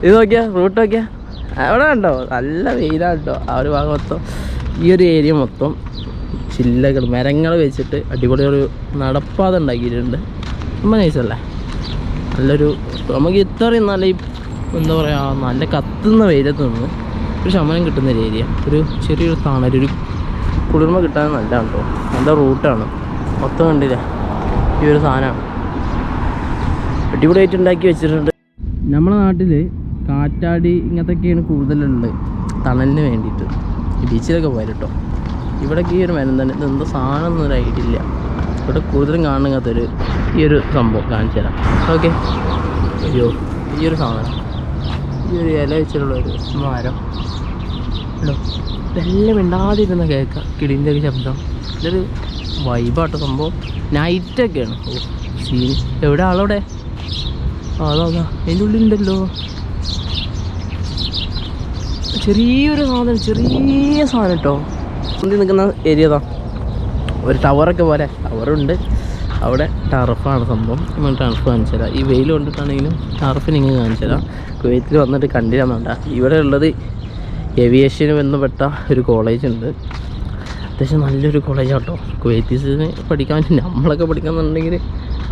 ഇത് നോക്കിയാ റൂട്ട് നോക്കിയാ അവിടെ ഉണ്ടോ നല്ല വെയിലാണ് കേട്ടോ ആ ഒരു ഭാഗം മൊത്തം ഈ ഒരു ഏരിയ മൊത്തം ചില്ലകൾ മരങ്ങൾ വെച്ചിട്ട് അടിപൊളി ഒരു നടപ്പാത ഉണ്ടാക്കിയിട്ടുണ്ട് ரொம்ப നൈസല്ലേ നല്ലൊരു നമുക്ക് ഇത്രയും നല്ല ഈ എന്താ പറയുക നല്ല കത്തുന്ന വെയിലത്ത് നിന്ന് ഒരു ശമനം കിട്ടുന്ന ഒരു ഏരിയ ഒരു ചെറിയൊരു തണൽ ഒരു കുളിർമ കിട്ടാൻ നല്ലതാണ് കേട്ടോ നല്ല റൂട്ടാണ് മൊത്തം കണ്ടില്ല ഈ ഒരു സാധനമാണ് അടിപൊളിയായിട്ട് ഉണ്ടാക്കി വെച്ചിട്ടുണ്ട് നമ്മുടെ നാട്ടിൽ കാറ്റാടി ഇങ്ങനത്തെയൊക്കെയാണ് കൂടുതലുള്ളത്. തണലിന് വേണ്ടിയിട്ട്. ബീച്ചിലൊക്കെ പോയാൽ കേട്ടോ ഇവിടേക്ക് ഈ ഒരു മരം തന്നെ. എന്തോ സാധനം ഒരു ഐഡിയ ഇല്ല. ഇവിടെ കൂടുതലും കാണുന്നതൊരു ഈ ഒരു സംഭവം കാണിച്ചു തരാം. ഓക്കെ അയ്യോ ഈ ഒരു സാധനം. ഈ ഒരു ഇല വെച്ചിട്ടുള്ള ഒരു മരം. കേട്ടോ ഇതെല്ലാം മിണ്ടാതിരുന്ന കേൾക്കാം. കിടിന്റെ ഒക്കെ ശബ്ദം. ഇതൊരു വൈബാട്ടോ സംഭവം. നൈറ്റൊക്കെയാണ് ഓ സീൻ എവിടെ? ആളവിടെ? അതാ അതിന്റെ ഉള്ളിലുണ്ടല്ലോ. ചെറിയൊരു സാധനം ചെറിയ സാധനം കേട്ടോ മുന്നിൽ നിൽക്കുന്ന ഏരിയ താ ഒരു ടവറൊക്കെ പോലെ ടവറുണ്ട്. അവിടെ ടർഫാണ് സംഭവം. നമ്മൾ ടർഫ് കാണിച്ചു തരാം. ഈ വെയിൽ കൊണ്ടിട്ടാണെങ്കിലും ടർഫ് നിങ്ങൾ കാണിച്ചു തരാം. കുവൈത്തിൽ വന്നിട്ട് കണ്ടിരുന്നുണ്ട ഇവിടെ ഉള്ളത് ഏവിയേഷന് ബന്ധപ്പെട്ട ഒരു കോളേജ് ഉണ്ട്. അത്യാവശ്യം നല്ലൊരു കോളേജാണ് കേട്ടോ കുവൈത്തീസിന് പഠിക്കാൻ വേണ്ടി നമ്മളൊക്കെ പഠിക്കാന്നുണ്ടെങ്കിൽ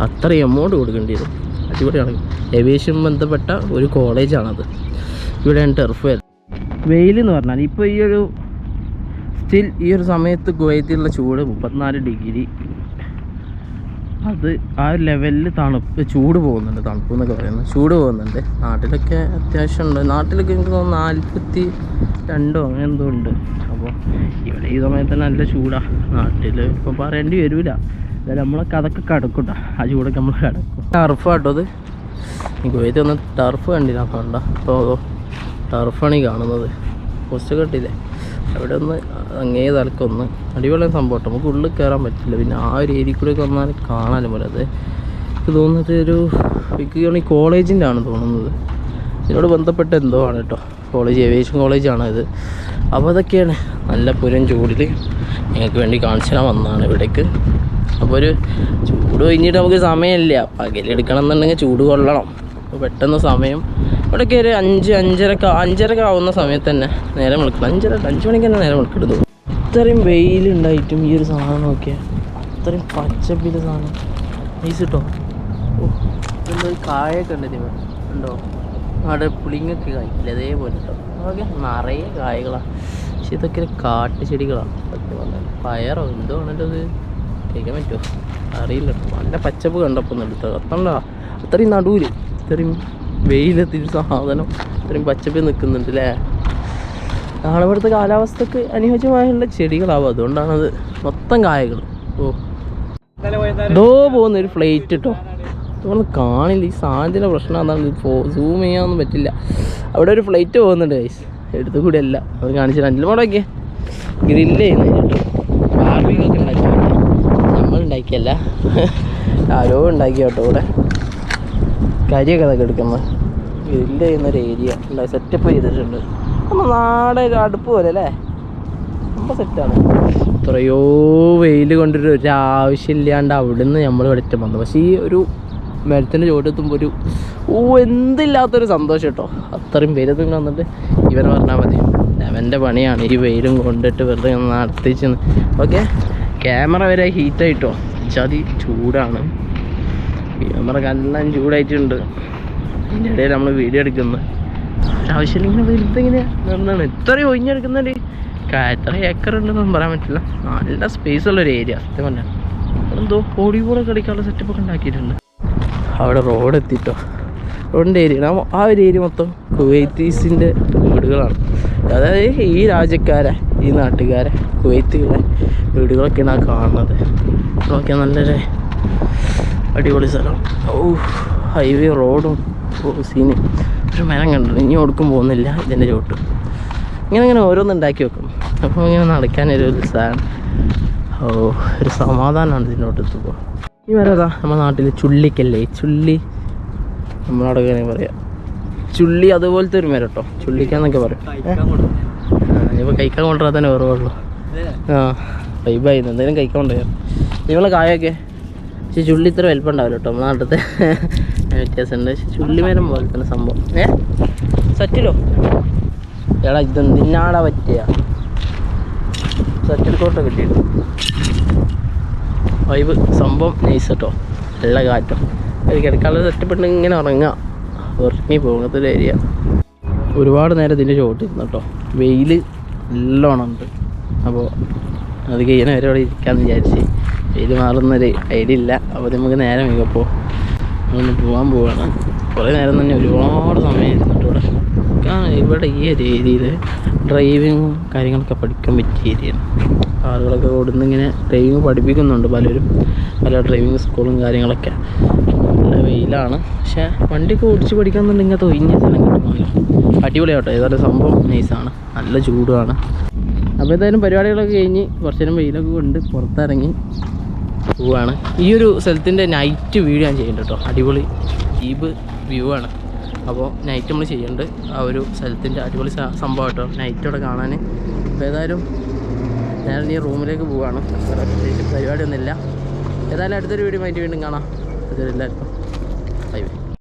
അത്ര എമൗണ്ട് കൊടുക്കേണ്ടി വരും. അടിപൊളിയാണ്. ഏവിയേഷൻ ബന്ധപ്പെട്ട ഒരു കോളേജാണത് ഇവിടെയാണ് ടർഫ് വരുന്നത്. വെയിൽ എന്ന് പറഞ്ഞാൽ ഇപ്പോൾ ഈ ഒരു സ്റ്റിൽ ഈ ഒരു സമയത്ത് കുവൈത്തിലുള്ള ചൂട് മുപ്പത്തിനാല് ഡിഗ്രി. അത് ആ ഒരു ലെവലിൽ തണുപ്പ് ചൂട് പോകുന്നുണ്ട് തണുപ്പ് എന്നൊക്കെ പറയുന്നത്. ചൂട് പോകുന്നുണ്ട്. നാട്ടിലൊക്കെ അത്യാവശ്യം ഉണ്ട്. നാട്ടിലൊക്കെ എനിക്ക് തോന്നുന്നു നാൽപ്പത്തി രണ്ടോ അങ്ങനെ എന്തോ ഉണ്ട്. അപ്പോൾ ഇവിടെ ഈ സമയത്ത് നല്ല ചൂടാണ് നാട്ടിൽ ഇപ്പോൾ പറയേണ്ടി വരില്ല എന്തായാലും നമ്മളൊക്കെ അതൊക്കെ കടക്കൂട്ടാ ആ ചൂടൊക്കെ നമ്മൾ കിടക്കും. ടർഫ് കേട്ടോ അത് കുവൈത്ത് ഒന്ന് ടർഫ് കണ്ടില്ല കണ്ട. അപ്പോൾ ടർഫാണ് ഈ കാണുന്നത്. പോസ്റ്റ് കെട്ടില്ലേ അവിടെ ഒന്ന് അങ്ങേ തലക്കൊന്ന് അടിപൊളി സംഭവം നമുക്ക് ഉള്ളിൽ കയറാൻ പറ്റില്ല. പിന്നെ ആ ഒരു ഏരിയ കൂടെ ഒക്കെ വന്നാൽ കാണാനും പോലെ. അത് എനിക്ക് തോന്നുന്നത് ഒരു എനിക്ക് കോളേജിന്റെ ആണ് തോന്നുന്നത്. ഇതിനോട് ബന്ധപ്പെട്ട എന്തോ ആണ് കേട്ടോ. കോളേജ് ഏവിയേഷൻ കോളേജാണ് ഇത്. അപ്പോൾ അതൊക്കെയാണ്. നല്ല പുരം ചൂടിൽ ഞങ്ങൾക്ക് വേണ്ടി കാണിച്ചു തരാൻ വന്നതാണ് ഇവിടേക്ക്. അപ്പോൾ ഒരു ചൂട് കഴിഞ്ഞിട്ട് നമുക്ക് സമയമില്ല. പകലെടുക്കണം എന്നുണ്ടെങ്കിൽ ചൂട് കൊള്ളണം. പെട്ടെന്ന് സമയം ഇവിടെയൊക്കെ ഒരു അഞ്ച് അഞ്ചരക്ക അഞ്ചരക്ക ആവുന്ന സമയത്ത് തന്നെ നേരം വിളിക്കണം അഞ്ചര അഞ്ച് മണിക്ക് തന്നെ നേരം വിളിക്കരുത് ഇത്രയും വെയിലുണ്ടായിട്ടും ഈ ഒരു സാധനം നോക്കിയാൽ ഇത്രയും പച്ചപ്പിന്റെ സാധനം. നൈസ് കിട്ടോ ഓ കായൊക്കെ ഉണ്ട് ഉണ്ടോ? അവിടെ പുളിങ്ങൊക്കെ കായ്ക്കില്ല? അതേപോലെ കേട്ടോ ഓക്കെ നിറയെ കായകളാണ് പക്ഷെ ഇതൊക്കെ കാട്ടു ചെടികളാണ് പയറോ എന്തോ ആണല്ലോ അത് കഴിക്കാൻ പറ്റുമോ അറിയില്ല നല്ല പച്ചപ്പ് കണ്ടപ്പോൾ ഒന്ന് എടുത്തത്. അത്രണ്ടാ അത്രയും നടുവിൽ ഇത്രയും വെയിലെത്തിയൊരു സാധനം. ഇത്രയും പച്ചപ്പ് നിൽക്കുന്നുണ്ട് അല്ലേ നാളെ ഇവിടുത്തെ കാലാവസ്ഥക്ക് അനുയോജ്യമായുള്ള ചെടികളാവും. അതുകൊണ്ടാണത് മൊത്തം കായകൾ. ഓ. ഡോ പോകുന്ന ഒരു ഫ്ലൈറ്റ് കേട്ടോ ഇതൊന്നും കാണില്ല. ഈ സാധനത്തിന്റെ പ്രശ്നം അതാണ് സൂം ചെയ്യാനൊന്നും പറ്റില്ല. അവിടെ ഒരു ഫ്ലൈറ്റ് പോകുന്നുണ്ട് ഗൈസ് എടുത്തു കൂടെ അല്ല അവർ കാണിച്ചു രണ്ടിലും കൂടെ ഒക്കെ ഗ്രില്ല് ചെയ്യുന്നത് കേട്ടോ ബാർബിക്കൊക്കെ ഉണ്ടാക്കി നമ്മൾ ഉണ്ടാക്കിയല്ല ആരോ ഉണ്ടാക്കി കേട്ടോ ഇവിടെ. കരിയൊക്കെ അതൊക്കെ എടുക്കുന്നത് ഗ്രില്ല് ചെയ്യുന്നൊരു ഏരിയ ഉണ്ട് സെറ്റപ്പ് ചെയ്തിട്ടുണ്ട്. നമ്മൾ നാടൻ അടുപ്പ് പോലെ അല്ലേ? നമ്മൾ സെറ്റാണ് എത്രയോ വെയിൽ കൊണ്ടൊരു ഒരാവശ്യമില്ലാണ്ട് അവിടുന്ന് നമ്മൾ വെളിച്ചം വന്നു. പക്ഷേ ഈ ഒരു മരത്തിന്റെ ചുവടെത്തുമ്പോൾ ഒരു ഓ എന്തില്ലാത്തൊരു സന്തോഷം കേട്ടോ. അത്രയും വെയിലത്തും വന്നിട്ട് ഇവൻ പറഞ്ഞാൽ മതി. അവന്റെ പണിയാണ് ഈ വെയിലും കൊണ്ടിട്ട് വെറുതെ നടത്തിച്ചെന്ന് ഓക്കെ ക്യാമറ വരെ ഹീറ്റായിട്ടോ ചതി ചൂടാണ്. ക്യാമറ കണ്ടെല്ലാം ചൂടായിട്ടുണ്ട്. അതിന്റെ ഇടയിൽ നമ്മൾ വീഡിയോ എടുക്കുന്നത് ഒരാവശ്യം ഇങ്ങനെ വെറുതെ ഇങ്ങനെ നിന്നാണ് ഇത്രയും ഒഴിഞ്ഞെടുക്കുന്നുണ്ട് എത്ര ഏക്കർ ഉണ്ടെന്നൊന്നും പറയാൻ പറ്റില്ല. നല്ല സ്പേസ് ഉള്ള ഒരു ഏരിയ സത്യം പറഞ്ഞാൽ എന്തോ വോളിബോൾ കളിക്കാനുള്ള സെറ്റപ്പ് ഒക്കെ ഉണ്ടാക്കിയിട്ടുണ്ട്. അവിടെ റോഡ് എത്തിയിട്ടോ റോഡിന്റെ ഏരിയ ആ ഒരു ഏരിയ മൊത്തം കുവൈത്തീസിന്റെ വീടുകളാണ്. അതായത് ഈ രാജ്യക്കാരെ ഈ നാട്ടുകാരെ കുവൈത്തുകാരെ വീടുകളൊക്കെയാണ് കാണുന്നത്. നോക്കിയാൽ നല്ലൊരു അടിപൊളി സ്ഥലം. ഓ ഹൈവേ റോഡും ഓ സീന് ഒരു മരം കണ്ടു ഇനി ഒടുക്കും പോകുന്നില്ല ഇതിന്റെ ചോട്ട് ഇങ്ങനെ ഇങ്ങനെ ഓരോന്ന് ഉണ്ടാക്കി വെക്കും. അപ്പോൾ ഇങ്ങനെ നടക്കാനൊരു ഉത്സാഹം ഓ ഒരു സമാധാനമാണ് ഇതിനോട്ട് എത്തുമ്പോൾ. ഈ വരാതാ നമ്മുടെ നാട്ടിൽ ചുള്ളിക്കല്ലേ? ചുള്ളി നമ്മളവിടെ ഇങ്ങനെ പറയാം. ചുള്ളി അതുപോലത്തെ ഒരു മരം കേട്ടോ ചുള്ളിക്കാന്നൊക്കെ പറയും. ഇപ്പോൾ കഴിക്കാൻ കൊണ്ടുവരാൻ തന്നെ ഓർമ്മയുള്ളൂ ആ വൈബായിരുന്നു എന്തെങ്കിലും കഴിക്കാൻ കൊണ്ടുവരാം. നിങ്ങളെ കായൊക്കെ? പക്ഷെ ചുള്ളി ഇത്ര വലിപ്പം ഉണ്ടാവില്ല കേട്ടോ നമ്മളെ നാട്ടിലത്തെ വ്യത്യാസമുണ്ട്. പക്ഷെ ചുള്ളിമരം പോലെ തന്നെ സംഭവം. ഏ? സറ്റിലോ എടാ ഇത് നിന്നാടാ പറ്റിയ? സറ്റിൽ കോട്ട കിട്ടിയിട്ട് വൈബ്. സംഭവം നൈസ് കേട്ടോ. നല്ല കാറ്റും. കിടക്കാനുള്ള സെറ്റപ്പ് ഇങ്ങനെ ഉറങ്ങാം. ഉറങ്ങി പോകുന്നത് ഒരു ഏരിയ ഒരുപാട് നേരം ഇതിന്റെ ചോട്ടിരുന്നു കേട്ടോ. വെയിൽ നല്ലോണം ഉണ്ട്. അപ്പോൾ അത് കഴിയുന്ന വരെ അവിടെ ഇരിക്കാമെന്ന് വിചാരിച്ച് വെയിൽ മാറുന്നൊരു ഐഡിയ ഇല്ല. അപ്പോൾ നമുക്ക് നേരം മികപ്പോൾ ഒന്ന് പോകാൻ പോവാണ്. കുറേ നേരം തന്നെ ഒരുപാട് സമയം ഇരുന്നിട്ട് ഇവിടെ കാരണം ഇവിടെ ഈ ഒരു ഏരിയയിൽ ഡ്രൈവിങ്ങും കാര്യങ്ങളൊക്കെ പഠിക്കാൻ പറ്റിയ ഏരിയയാണ് ആളുകളൊക്കെ കൊടുന്ന് ഇങ്ങനെ ഡ്രൈവിങ് പഠിപ്പിക്കുന്നുണ്ട് പലരും. പല ഡ്രൈവിങ് സ്കൂളും കാര്യങ്ങളൊക്കെ. നല്ല വെയിലാണ്. പക്ഷേ വണ്ടിയൊക്കെ ഓടിച്ച് പഠിക്കാന്നുണ്ടെങ്കിൽ അത് ഒഴിഞ്ഞ സ്ഥലം കിട്ടുന്നില്ല അടിപൊളിയാട്ടോ. ഏതായാലും സംഭവം നൈസാണ് നല്ല ചൂടുമാണ്. അപ്പോൾ ഏതായാലും പരിപാടികളൊക്കെ കഴിഞ്ഞ് കുറച്ച് നേരം വെയിലൊക്കെ കൊണ്ട് പുറത്തിറങ്ങി പോവാണ്. ഈ ഒരു സ്ഥലത്തിന്റെ നൈറ്റ് വീഡിയോ ഞാൻ ചെയ്യുന്നുണ്ട് കേട്ടോ. അടിപൊളി ഈബ് വ്യൂ ആണ്. അപ്പോൾ നൈറ്റ് നമ്മൾ ചെയ്യുന്നുണ്ട് ആ ഒരു സ്ഥലത്തിന്റെ അടിപൊളി സംഭവം കേട്ടോ. നൈറ്റ് അവിടെ കാണാൻ. അപ്പോൾ ഏതായാലും ഞാൻ ഈ റൂമിലേക്ക് പോവുകയാണ് പരിപാടിയൊന്നുമില്ല. ഏതായാലും അടുത്തൊരു വീഡിയോ ആയിട്ട് വീണ്ടും കാണാം. അതുവരെ എല്ലാവർക്കും. Bye bye